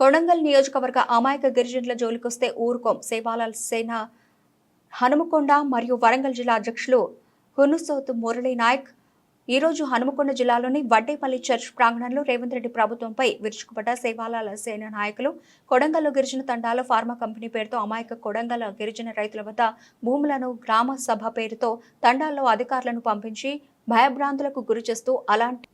కొడంగల్ నియోజకవర్గ అమాయక గిరిజనుల జోలికొస్తే ఊరుకోం. సేవాలాల్ సేన హనుమకొండ మరియు వరంగల్ జిల్లా అధ్యక్షులు హునుసోత్ మురళీ నాయక్ ఈరోజు హనుమకొండ జిల్లాలోని వడ్డేపల్లి చర్చ్ ప్రాంగణంలో రేవంత్ రెడ్డి ప్రభుత్వంపై విరుచుకుపడ్డ సేవాలాల సేన నాయకులు కొడంగల్లో గిరిజన తండాలో ఫార్మా కంపెనీ పేరుతో అమాయక కొడంగల్ గిరిజన రైతుల వద్ద భూములను గ్రామ సభ పేరుతో తండాల్లో అధికారులను పంపించి భయభ్రాంతులకు గురి చేస్తూ అలాంటి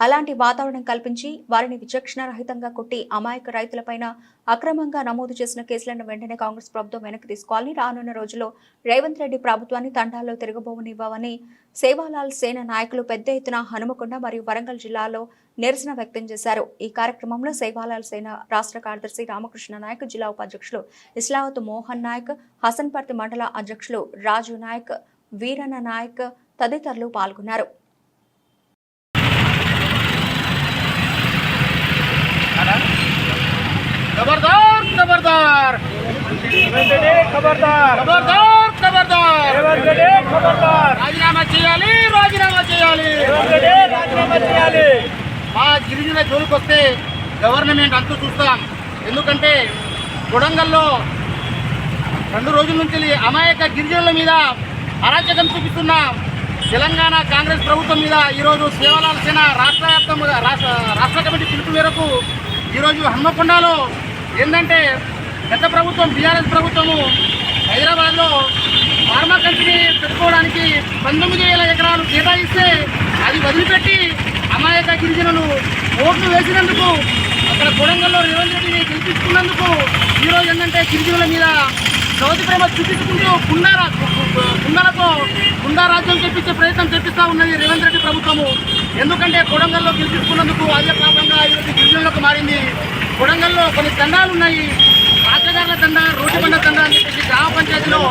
అలాంటి వాతావరణం కల్పించి వారిని విచక్షణ రహితంగా కొట్టి అమాయక రైతులపైన అక్రమంగా నమోదు చేసిన కేసులను వెంటనే కాంగ్రెస్ ప్రభుత్వం వెనక్కి తీసుకోవాలని రానున్న రోజుల్లో రేవంత్ రెడ్డి ప్రభుత్వాన్ని తండాల్లో తిరగబోవనివ్వవని సేవాలాల్ సేన నాయకులు పెద్ద ఎత్తున హనుమకొండ మరియు వరంగల్ జిల్లాలో నిరసన వ్యక్తం చేశారు. ఈ కార్యక్రమంలో సేవాలాల్ సేన రాష్ట్ర కార్యదర్శి రామకృష్ణ నాయక్ జిల్లా ఉపాధ్యక్షులు ఇస్లావత్ మోహన్ నాయక్ హసన్పర్తి మండల అధ్యక్షులు రాజు నాయక్ వీరన్న నాయక్ తదితరులు పాల్గొన్నారు. ఖబర్దార్. ఖబర్దార్ రాజీనామా చేయాలి రాజీనామా చేయాలి. రాజీనామా చేయాలి. మా గిరిజన జోలికి వస్తే గవర్నమెంట్ అంతా చూస్తాం. ఎందుకంటే కొడంగల్లో రెండు రోజుల నుంచి అమాయక గిరిజనుల మీద అరాచకం చూపిస్తున్న తెలంగాణ కాంగ్రెస్ ప్రభుత్వం మీద ఈరోజు సేవలాల సేన రాష్ట్ర వ్యాప్తంగా రాష్ట్ర కమిటీ పిలుపు మేరకు ఈరోజు హన్మకొండలో ఏంటంటే గత ప్రభుత్వం బీఆర్ఎస్ ప్రభుత్వము హైదరాబాద్లో ఫార్మా కంపెనీ పెట్టుకోవడానికి పంతొమ్మిది వేల ఎకరాలు కేటాయిస్తే అది వదిలిపెట్టి అమాయక గిరిజనులు ఓట్లు వేసినందుకు అక్కడ కొడంగల్లో రేవంత్ రెడ్డిని గెలిపించుకున్నందుకు ఈరోజు ఏంటంటే గిరిజనుల మీద సౌతి ప్రేమ చూపించుకుంటూ కుండారా కుండలతో గుండా రాజ్యం చేపించే ప్రయత్నం చేపిస్తూ ఉన్నది రేవంత్ రెడ్డి ప్రభుత్వము. ఎందుకంటే కొడంగల్లో గెలిపించుకున్నందుకు అదే పాపంగా ఈరోజు గిరిజనులకు మారింది. కొడంగల్లో కొన్ని తండాలు ఉన్నాయి తండ రోడ్డు బండ తండ అని చెప్పేసి గ్రామ పంచాయతీలో